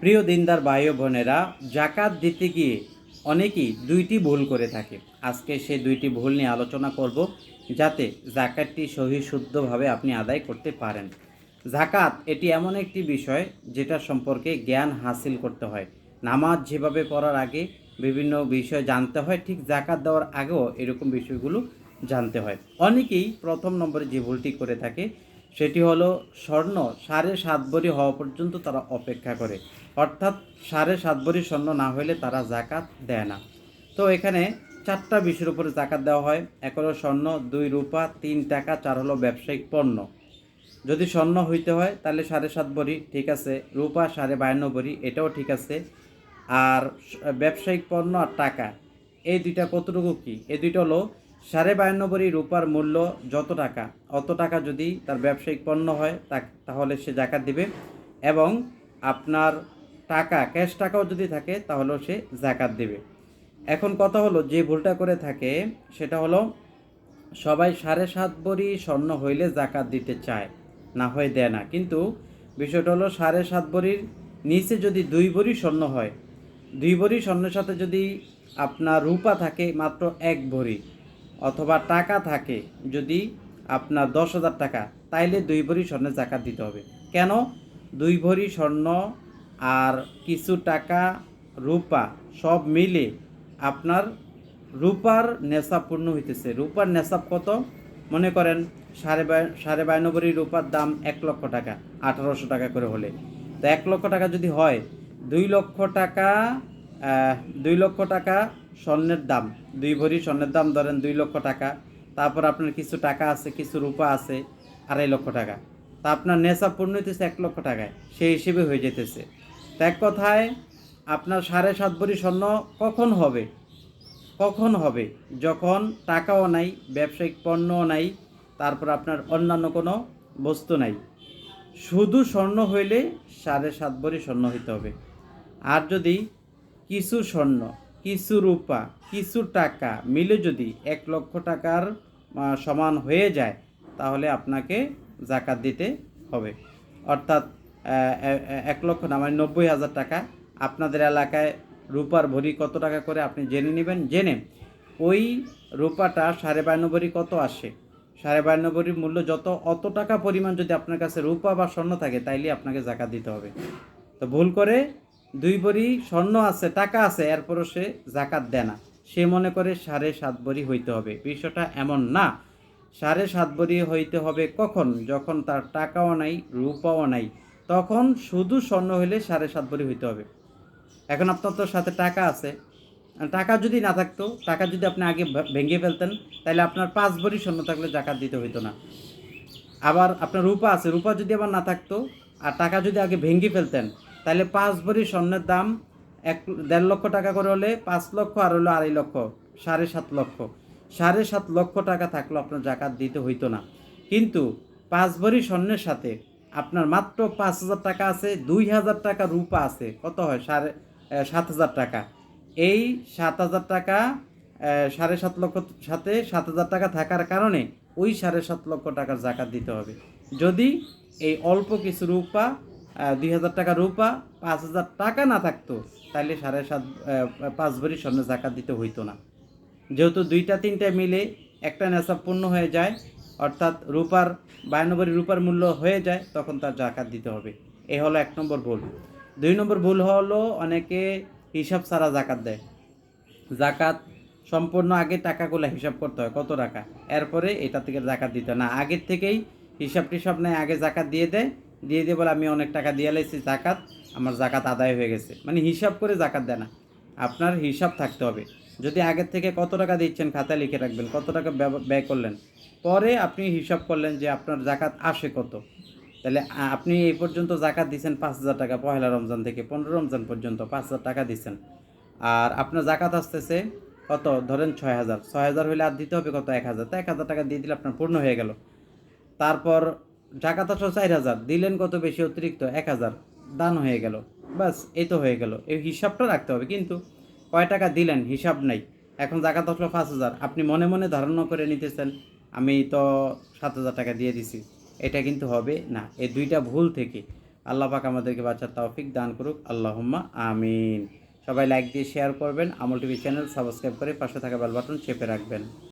প্রিয় দিনদার ভাই বোনেরা, জাকাত দিতে গিয়ে অনেকেই দুইটি ভুল করে থাকে। আজকে সেই দুইটি ভুল নিয়ে আলোচনা করব, যাতে জাকাতটি সহি শুদ্ধভাবে আপনি আদায় করতে পারেন। জাকাত এটি এমন একটি বিষয় যেটা সম্পর্কে জ্ঞান হাসিল করতে হয়। নামাজ যেভাবে পড়ার আগে বিভিন্ন বিষয় জানতে হয়, ঠিক জাকাত দেওয়ার আগেও এরকম বিষয়গুলো জানতে হয়। অনেকেই প্রথম নম্বরে যে ভুলটি করে থাকে সেটি হলো স্বর্ণ, সাড়ে সাত ভরি হওয়া পর্যন্ত তারা অপেক্ষা করে। অর্থাৎ সাড়ে সাত ভরি স্বর্ণ না হলে তারা জাকাত দেয় না। তো এখানে চারটা বিষয়ের উপরে জাকাত দেওয়া হয়। এক হলো স্বর্ণ, দুই রূপা, তিন টাকা, চার হলো ব্যবসায়িক পণ্য। যদি স্বর্ণ হইতে হয় তাহলে সাড়ে সাত ভরি ঠিক আছে। রূপা সাড়ে বায়ান্ন ভরি এটাও ঠিক আছে। আর ব্যবসায়িক পণ্য আর টাকা, এই দুইটা কতটুকু কি? এই দুইটা হলো সাড়ে বায়ান্ন রূপার মূল্য যত টাকা, অত টাকা যদি তার ব্যবসায়িক পণ্য হয় তাহলে সে জাকাত দিবে এবং আপনার টাকা, ক্যাশ টাকাও যদি থাকে, তাহলেও সে জাকাত দেবে। এখন কথা হলো, যে ভুলটা করে থাকে, সেটা হলো সবাই সাড়ে সাত ভরি স্বর্ণ হইলে জাকাত দিতে চায়, না হয়ে দেয় না। কিন্তু বিষয়টা হলো, সাড়ে সাত ভরির নিচে যদি দুই ভরি স্বর্ণ হয়, দুই ভরি স্বর্ণের সাথে যদি আপনার রূপা থাকে মাত্র এক ভরি অথবা টাকা থাকে যদি আপনার দশ হাজার টাকা, তাইলে দুই ভরি স্বর্ণের জাকাত দিতে হবে। কেন? দুই ভরি স্বর্ণ আর কিছু টাকা রূপা সব মিলে আপনার রূপার নেশাব পূর্ণ হইতেছে। রূপার নেশাব কত? মনে করেন সাড়ে বায় সাড়ে বায়ানব্বই রূপার দাম এক লক্ষ টাকা, আঠারোশো টাকা করে হলে। তো এক লক্ষ টাকা যদি হয়, দুই লক্ষ টাকা দুই লক্ষ টাকা স্বর্ণের দাম, দুই ভরি স্বর্ণের দাম ধরেন দুই লক্ষ টাকা। তারপর আপনার কিছু টাকা আছে, কিছু রূপা আছে, আড়াই লক্ষ টাকা। তা আপনার নেশাব পূর্ণ হইতেছে এক লক্ষ টাকায়, সেই হিসেবে হয়ে যেতেছে এক কথায়, আপনার সাড়ে সাত ভরি স্বর্ণ কখন হবে? কখন হবে? যখন টাকাও নাই, ব্যবসায়িক পণ্যও নাই, তারপর আপনার অন্যান্য কোনো বস্তু নাই। শুধু স্বর্ণ হইলে সাড়ে সাত ভরি স্বর্ণ হইতে হবে। আর যদি কিছু স্বর্ণ কিছু রূপা, কিছু টাকা মিলে যদি এক লক্ষ টাকার সমান হয়ে যায়, তাহলে আপনাকে জাকাত দিতে হবে। অর্থাৎ এক লক্ষ না মানে নব্বই হাজার টাকা আপনাদের এলাকায় রূপার ভরি কত টাকা করে আপনি জেনে নেবেন? জেনে ওই রূপাটা সাড়ে বায়ান্ন ভরি কত আসে? সাড়ে বায়ান্ন ভরির মূল্য যত, অত টাকা পরিমাণ যদি আপনার কাছে রূপা বা স্বর্ণ থাকে, তাইলে আপনাকে জাকাত দিতে হবে। তো ভুল করে দুই ভরি স্বর্ণ আছে, টাকা আছে, এরপরও সে জাকাত দেয় না। সে মনে করে সাড়ে সাত ভরি হইতে হবে। বিষয়টা এমন না। সাড়ে সাত ভরি হইতে হবে কখন? যখন তার টাকাও নাই, রূপাও নাই, তখন শুধু স্বর্ণ হইলে সাড়ে সাত ভরি হইতে হবে। এখন আপনার তো সাথে টাকা আছে। টাকা যদি না থাকতো, টাকা যদি আপনি আগে ভেঙে ফেলতেন তাহলে আপনার পাঁচ ভরি স্বর্ণ থাকলে জাকাত দিতে হইতো না। আবার আপনার রূপা আছে, রূপা যদি আবার না থাকতো, আর টাকা যদি আগে ভেঙে ফেলতেন তাহলে পাঁচ ভরি স্বর্ণের দাম এক, দেড় লক্ষ টাকা করে হলে পাঁচ লক্ষ আর হলো আড়াই লক্ষ, সাড়ে সাত লক্ষ। সাড়ে সাত লক্ষ টাকা থাকলেও আপনার জাকাত, দিতে হইতো না। কিন্তু পাঁচ ভরি স্বর্ণের সাথে আপনার মাত্র পাঁচ হাজার টাকা আছে, দুই হাজার টাকা রূপা আছে। কত হয়? সাড়ে সাত হাজার টাকা। এই সাত হাজার টাকা সাড়ে সাত লক্ষ সাথে সাত হাজার টাকা থাকার কারণে ওই সাড়ে সাত লক্ষ টাকার জাকাত দিতে হবে। যদি এই অল্প কিছু রূপা দুই হাজার টাকা রূপা, পাঁচ হাজার টাকা না থাকতো তাহলে সাড়ে সাত পাঁচ ভরি স্বর্ণ জাকাত দিতে হইতো না। যেহেতু দুইটা তিনটা মিলে একটা নেশা পূর্ণ হয়ে যায়, অর্থাৎ রূপার বায়ানব্বই রূপার মূল্য হয়ে যায়, তখন তার জাকাত দিতে হবে। এ হলো এক নম্বর ভুল। দুই নম্বর ভুল হলো অনেকে হিসাব ছাড়া জাকাত দেয়। জাকাত সম্পূর্ণ আগে টাকাগুলো হিসাব করতে হয়, কত টাকা? এরপরে এটা থেকে জাকাত দিতে না। আগের থেকেই হিসাব টিসাব নেয়, আগে জাকাত দিয়ে দেয় দিয়ে দিয়ে বলে, আমি অনেক টাকা দিয়ে লাইছি জাকাত, আমার জাকাত আদায় হয়ে গেছে। মানে হিসাব করে জাকাত দেয় না। আপনার হিসাব থাকতে হবে। যদি আগের থেকে কত টাকা দিচ্ছেন খাতায় লিখে রাখবেন, কত টাকা ব্যয় করলেন, পরে আপনি হিসাব করলেন যে আপনার জাকাত আসে কত। তাহলে আপনি এই পর্যন্ত জাকাত দিচ্ছেন পাঁচ হাজার টাকা পয়লা রমজান থেকে, পনেরো রমজান পর্যন্ত পাঁচ হাজার টাকা দিচ্ছেন আর আপনার জাকাত আসতেছে কত? ধরেন ছয় হাজার। ছয় হাজার হলে আর দিতে হবে কত? এক হাজার। তো এক হাজার টাকা দিয়ে দিলে আপনার পূর্ণ হয়ে গেল। তারপর জাকাত আসলো চার হাজার, দিলেন কত বেশি অতিরিক্ত? এক হাজার। দান হয়ে গেল। বাস, এই তো হয়ে গেল। এই হিসাবটা রাখতে হবে। কিন্তু কয় টাকা দিলেন? হিসাব নাই। এখন জাকাত আসলো পাঁচ হাজার। আপনি মনে মনে ধারণা করে নিতেছেন, আমি তো সাত হাজার টাকা দিয়ে দিছি। এটা কিন্তু হবে না। এই দুইটা ভুল থেকে আল্লাহ পাক আমাদেরকে বাচ্চার তৌফিক দান করুক। আল্লাহুম্মা আমিন। সবাই লাইক দিয়ে শেয়ার করবেন। আমল টিভি চ্যানেল সাবস্ক্রাইব করে পাশে থাকা বেল বাটন চেপে রাখবেন।